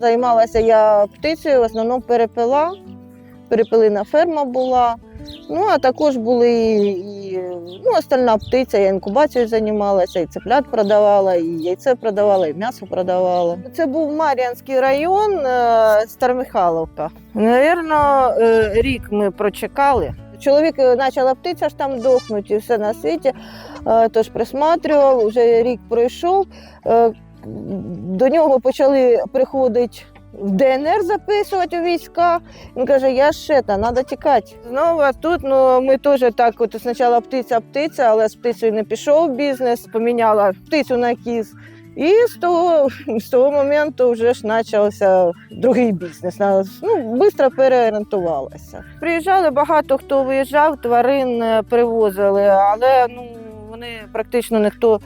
Займалася я птицею, в основному перепила. Перепилина ферма була. Ну, а також були і ну, остальна птиця, я інкубацією займалася, і цеплят продавала, і яйце продавала, і м'ясо продавала. Це був Мар'янський район, е, Старомихайловка. Навірно, е, рік ми прочекали. Чоловік е, почала птиця ж там дохнути, і все на світі. Тож присматрював, вже рік пройшов. До нього почали приходити в ДНР записувати у війська. Він каже, я ще та, треба тікати. Знову тут ну, ми теж так, от спочатку птиця, птиця, але з птицею не пішов бізнес, поміняла птицю на кіз. І з того, з того моменту вже ж почався другий бізнес. Ну, швидко переорієнтувалася. Приїжджали багато хто виїжджав, тварин е, привозили, але ну, вони практично ніхто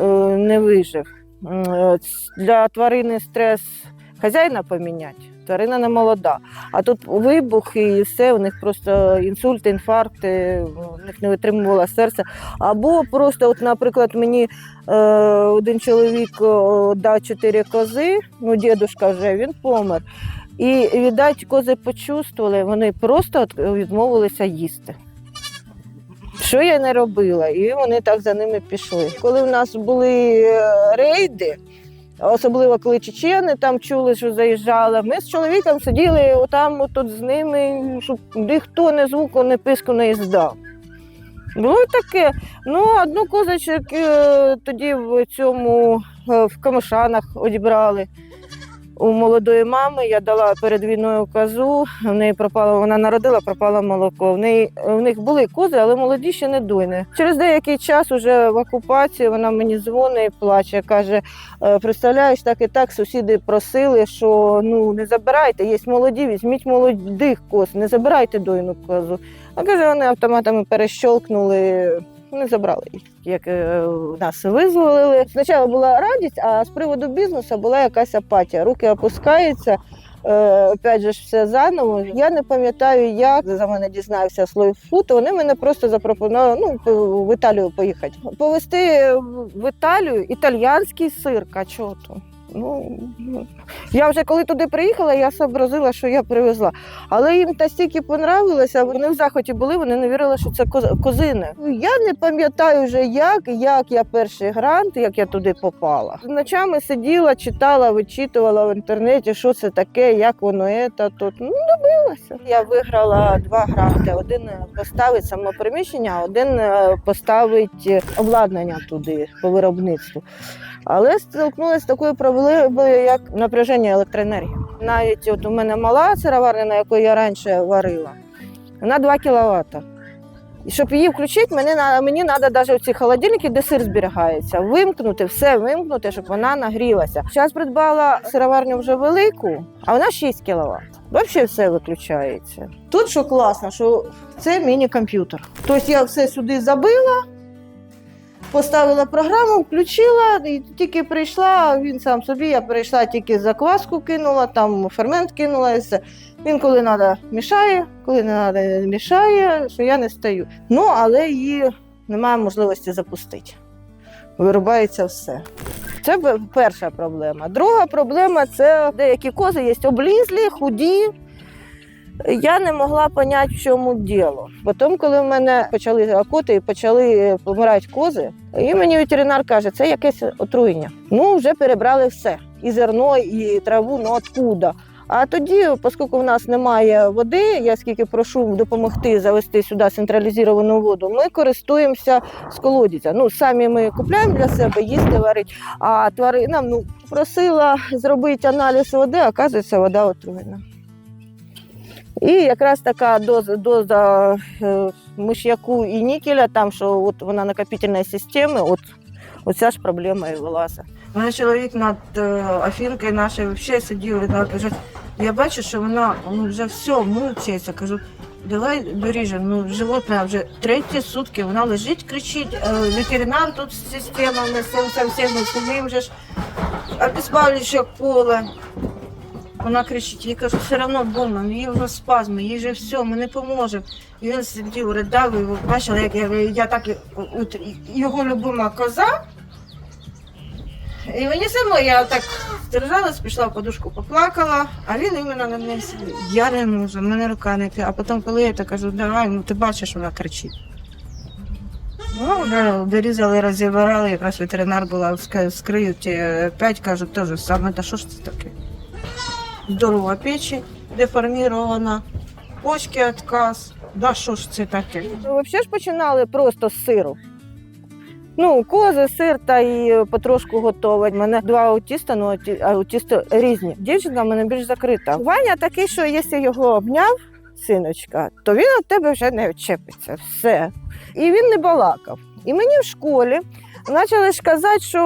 е, не вижив. Е, Для тварини стрес хазяїна поміняти. Тварина не молода. А тут вибухи і все, у них просто інсульти, інфаркти, у них не витримувало серце. Або просто, от, наприклад, мені е, один чоловік дав чотири кози, ну, дідушка вже він помер. І, віддать, кози почувствували, вони просто відмовилися їсти. Що я не робила, і вони так за ними пішли. Коли в нас були е, рейди, особливо коли чечени там чули, що заїжджали, ми з чоловіком сиділи отам тут з ними, щоб ніхто не звуку, не писку не іздав. Було таке. Ну, одну козочок е, тоді в цьому е, в камишанах одібрали. У молодої мами я дала перед війною козу, в неї пропало, вона народила, пропало молоко. В, неї, в них були кози, але молоді ще не дойне. Через деякий час, уже в окупації, вона мені дзвонить плаче. Каже: «Е, представляєш, так і так сусіди просили, що ну не забирайте, є молоді, візьміть молодих коз, не забирайте дойну козу. А каже, вони автоматами перещолкнули. Не забрали їх, як е, нас визволили. Спочатку була радість, а з приводу бізнесу була якась апатія. Руки опускаються. Е, опять же все заново. Я не пам'ятаю, як за мене дізнався слой фуд. Вони мене просто запропонували ну, в Італію поїхати. Повезти в Італію італійський сир, качоту. Ну, ну, я вже коли туди приїхала, я зобразила, що я привезла. Але їм настільки понравилося, вони в захваті були, вони не вірили, що це коз- козини. Я не пам'ятаю вже, як, як я перший грант, як я туди попала. Ночами сиділа, читала, вичитувала в інтернеті, що це таке, як воно та тут. Ну, добилася. Я виграла два гранти. Один поставить самоприміщення, один е, поставить обладнання туди по виробництву. Але стикнулася з такою проблемою, як напряження електроенергії. Навіть от у мене мала сироварня, на якої я раніше варила, вона 2 кВт. І щоб її включити, мені, мені треба навіть ці холодильники, де сир зберігається, вимкнути, все вимкнути, щоб вона нагрілася. Зараз придбала сироварню вже велику, а вона 6 кВт. Взагалі все виключається. Тут що класно, що це міні-комп'ютер. Тобто я все сюди забила, поставила програму, включила, і тільки прийшла, він сам собі, я прийшла, тільки закваску кинула, там фермент кинула і все. Він коли треба мішає, коли не треба мішає, що я не стою. Ну, але її немає можливості запустити. Вирубається все. Це перша проблема. Друга проблема це деякі кози є облізлі, худі. Я не могла зрозуміти, в чому діло. Потім, коли в мене почали окоти і почали помирати кози, і мені ветеринар каже, це якесь отруєння. Ну, вже перебрали все. І зерно, і траву, ну откуда? А тоді, оскільки в нас немає води, я скільки прошу допомогти завести сюди централізовану воду, ми користуємося з колодязя. Ну, самі ми купляємо для себе, їсти варить, а тваринам ну, просила зробити аналіз води, а оказується, вода отруєна. І якраз така доза, доза е, миш'яку і нікеля, там, що от вона накопительної системи, от, оця ж проблема і вилазить. Мене чоловік над е, Афінкою нашою взагалі сидів, вона каже, я бачу, що вона ну, вже все, мучається. Кажу, давай доріжемо, ну животне вже треті сутки, вона лежить, кричить, е, ветеринар тут з системами, з цим, цим, всім, самим же ж обезбавлююче поле. Вона кричить, їй кажу, все одно больно, їй вже спазми, їй же все, ми не поможемо. І він сидів, ридав, і бачила, як я, я так от, його любима коза. І мені само я так Здержалась, пішла в подушку, поплакала, а він іменно на мене сидить. Я не можу, в мене рука не тя. А потім, коли я так кажу, давай, ну ти бачиш, вона кричить. Ну, вже дорізали, розібрали, якраз ветеринар була, вскриють, е, п'ять кажуть, теж саме, та що ж це таке? Здорова печень, деформірована, почки відказ. Да що ж це таке? Взагалі ж починали просто з сиру. Ну, кози, сир та і потрошку готувати. У мене два аутіста, ну ауті- аутісти різні. Дівчинка в мене більш закрита. Ваня такий, що якщо його обняв, синочка, то він від тебе вже не відчепиться. Все. І він не балакав. І мені в школі почали ж казати, що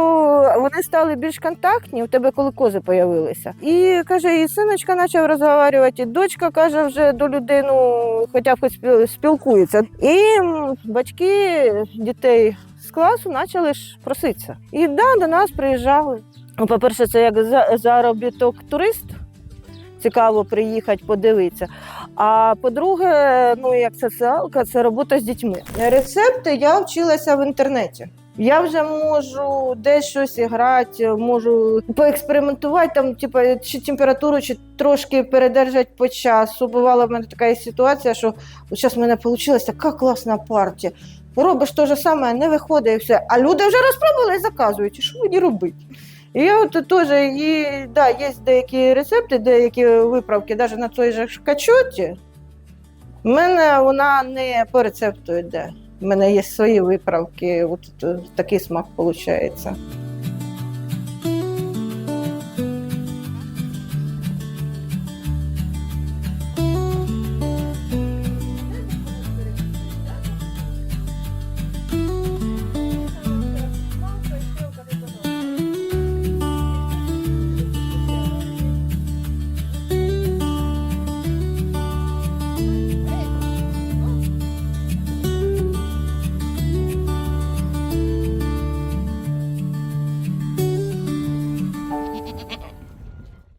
вони стали більш контактні у тебе, коли кози з'явилися. І каже, і синочка почав розговорювати, і дочка каже, вже до людини, хоча б хоч спілкується. І батьки дітей з класу почали ж проситися. І да, до нас приїжджали. Ну, по-перше, це як за- заробіток турист. Цікаво приїхати, подивитися. А по-друге, ну як соціалка, це робота з дітьми. Рецепти я вчилася в інтернеті. Я вже можу десь щось грати, можу поекспериментувати, там, типу, чи температуру, чи трошки передержати по часу. Бувала в мене така ситуація, що зараз в мене вийшла така класна партія. Робиш те ж саме, не виходить і все. А люди вже розпробували і заказують. Що мені робити? І я от теж і, да, є деякі рецепти, деякі виправки, навіть на той же качоті. У мене вона не по рецепту йде. Мене є свої виправки, от е, такий смак виходить.